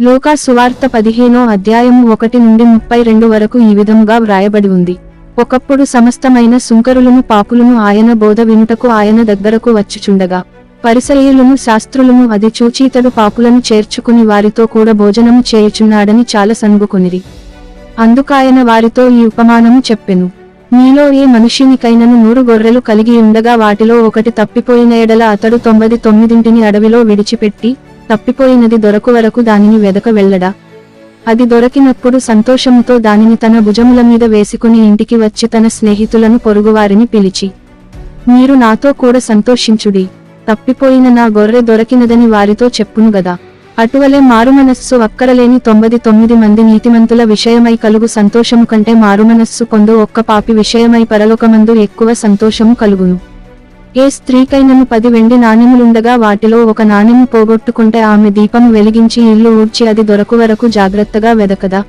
లోకా సువార్త పదిహేనో అధ్యాయము ఒకటి నుండి ముప్పై రెండు వరకు ఈ విధంగా వ్రాయబడి ఉంది. ఒకప్పుడు సమస్తమైన సుంకరులను పాపులను ఆయన బోధ వినుటకు ఆయన దగ్గరకు వచ్చుచుండగా పరిసయులను శాస్త్రులను అది చూచీతడు పాపులను చేర్చుకుని వారితో కూడా భోజనము చేయుచున్నాడని చాలా సనుగుకొనిరి. అందుకాయన వారితో ఈ ఉపమానము చెప్పెను. మీలో ఏ మనుష్యునికైనను నూరు గొర్రెలు కలిగి ఉండగా వాటిలో ఒకటి తప్పిపోయిన ఎడల అతడు తొమ్మిది తొమ్మిదింటిని అడవిలో విడిచిపెట్టి తప్పిపోయినది దొరకు వరకు దానిని వెదక వెళ్ళడా? అది దొరకినప్పుడు సంతోషముతో దానిని తన భుజముల మీద వేసుకుని ఇంటికి వచ్చి తన స్నేహితులను పొరుగువారిని పిలిచి మీరు నాతో కూడా సంతోషించుడి. తప్పిపోయిన నా గొర్రె దొరకినదని వారితో చెప్పును గదా. అటువలే మారుమనస్సు అక్కరలేని తొమ్మిది తొమ్మిది మంది నీతిమంతుల విషయమై కలుగు సంతోషము కంటే మారుమనస్సు పొందు ఒక్క పాపి విషయమై పరలోకమందు ఎక్కువ సంతోషము కలుగును. ఏ స్త్రీకైనను పది వెండి నాణెములుండగా వాటిలో ఒక నాణెము పోగొట్టుకుంటే ఆమె దీపం వెలిగించి ఇల్లు ఊడ్చి అది దొరకు వరకు జాగ్రత్తగా వెదకదా.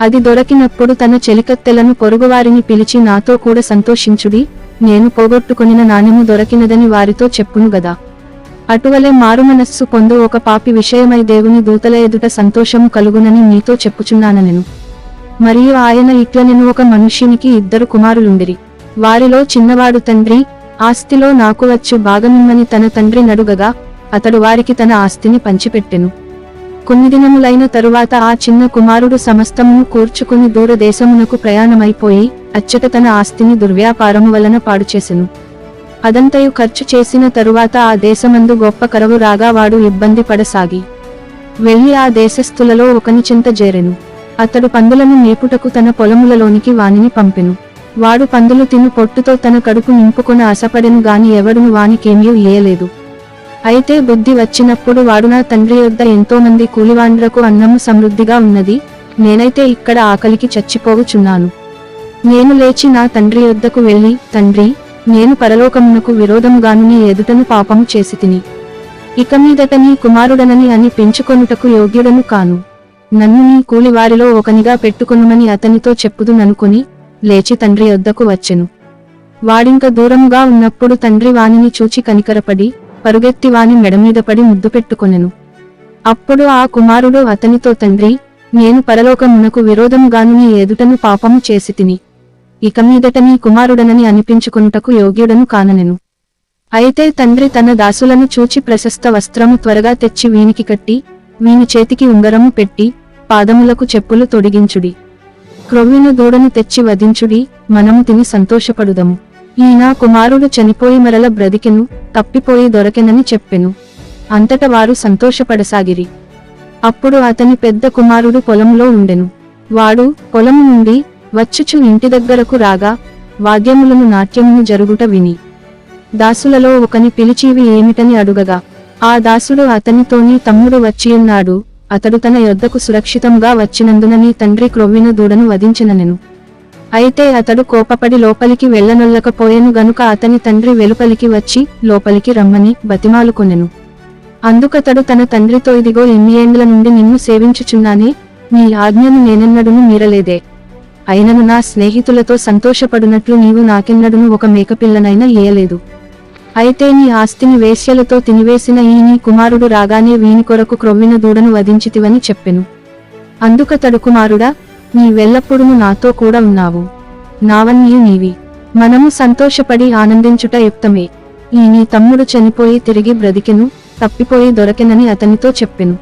అది దొరకినప్పుడు తన చెలికత్తెలను పొరుగువారిని పిలిచి నాతో కూడా సంతోషించుడి నేను పోగొట్టుకునిన నాణెము దొరకినదని వారితో చెప్పును గదా. అటువలే మారుమనస్సు పొందు ఒక పాపి విషయమై దేవుని దూతల ఎదుట సంతోషము కలుగునని నీతో చెప్పుచున్నానెను మరియు ఆయన ఇట్లనెను ఒక మనుష్యునికి ఇద్దరు కుమారులుండిరి. వారిలో చిన్నవాడు తండ్రి ఆస్తిలో నాకు వచ్చు భాగమిమ్మని తన తండ్రి నడుగగా అతడు వారికి తన ఆస్తిని పంచిపెట్టెను. కొన్ని దినములైన తరువాత ఆ చిన్న కుమారుడు సమస్తమును కూర్చుకుని దూరదేశమునకు ప్రయాణమైపోయి అచ్చట తన ఆస్తిని దుర్వ్యాపారము వలన పాడుచేసెను అదంతయు ఖర్చు చేసిన తరువాత ఆ దేశమందు గొప్ప కరవు రాగా వాడు ఇబ్బంది పడసాగి. వెళ్ళి ఆ దేశస్థులలో ఒకని చింత చేరెను అతడు పందులను మేపుటకు తన పొలములలోనికి వానిని పంపెను. వాడు పందులు తిను పొట్టుతో తన కడుపు నింపుకున ఆశపడెను గాని ఎవడును వానికేమీ ఇయ్యలేదు అయితే బుద్ధి వచ్చినప్పుడు వాడు నా తండ్రి యొద్ద ఎంతోమంది కూలివాండ్రకు అన్నము సమృద్ధిగా ఉన్నది నేనైతే ఇక్కడ ఆకలికి చచ్చిపోవుచున్నాను. నేను లేచి నా తండ్రి యొద్దకు వెళ్ళి తండ్రి నేను పరలోకమునకు విరోధముగాను నీ ఎదుటను పాపము చేసి తిని ఇక మీదట నీ కుమారుడనని అని పెంచుకొనుటకు యోగ్యుడను కాను. నన్ను నీ కూలివారిలో ఒకనిగా పెట్టుకొనుమని అతనితో చెప్పుదుననుకుని లేచి తండ్రి యొద్దకు వచ్చెను. వాడింక దూరంగా ఉన్నప్పుడు తండ్రి వానిని చూచి కనికరపడి పరుగెత్తి వాని మెడమీద పడి ముద్దు పెట్టుకొనెను. అప్పుడు ఆ కుమారుడు అతనితో తండ్రి నేను పరలోకమునకు విరోధముగాను నీ ఎదుటను పాపము చేసి తిని ఇక మీదట నీ కుమారుడనని అనిపించుకున్నటకు యోగ్యుడను కాననెను. అయితే తండ్రి తన దాసులను చూచి ప్రశస్త వస్త్రము త్వరగా తెచ్చి వీనికి కట్టి వీని చేతికి ఉంగరము పెట్టి పాదములకు చెప్పులు తొడిగించుడి. క్రొవ్విన దూడను తెచ్చి వధించుడి మనము తిని సంతోషపడుదము. ఈ నా కుమారుడు చనిపోయి మరల బ్రతికెను తప్పిపోయి దొరకెనని చెప్పెను. అంతట వారు సంతోషపడసాగిరి. అప్పుడు అతని పెద్ద కుమారుడు పొలంలో ఉండెను. వాడు పొలం నుండి వచ్చుచు ఇంటి దగ్గరకు రాగా వాద్యములను నాట్యమును జరుగుట విని. దాసులలో ఒకని పిలిచివి ఏమిటని అడుగగా ఆ దాసుడు అతనితోని తమ్ముడు వచ్చియున్నాడు అతడు తన యొద్దకు సురక్షితంగా వచ్చినందున నీ తండ్రి క్రొవ్విన దూడను వధించిననెను. అయితే అతడు కోపపడి లోపలికి వెళ్ళనొల్లకపోయెను గనుక అతని తండ్రి వెలుపలికి వచ్చి లోపలికి రమ్మని బతిమాలుకొనెను అందుకతడు తన తండ్రితో ఇదిగో ఇన్ని నుండి నిన్ను సేవించుచున్నానే నీ ఆజ్ఞను నేనెన్నడును మీరలేదే. అయినను నా స్నేహితులతో సంతోషపడునట్లు నీవు నాకెన్నడును ఒక మేకపిల్లనైనా ఇయ్యలేదు. అయితే నీ ఆస్తిని వేశ్యలతో తినివేసిన ఈ నీ కుమారుడు రాగానే వీని కొరకు క్రొవ్విన దూడను వధించితివని చెప్పెను. అందుకతడు కుమారుడా నీ వెల్లప్పుడును నాతో కూడా ఉన్నావు. నావన్నీయు నీవి. మనము సంతోషపడి ఆనందించుట యుక్తమే. ఈ నీ తమ్ముడు చనిపోయి తిరిగి బ్రతికెను తప్పిపోయి దొరకెనని అతనితో చెప్పెను.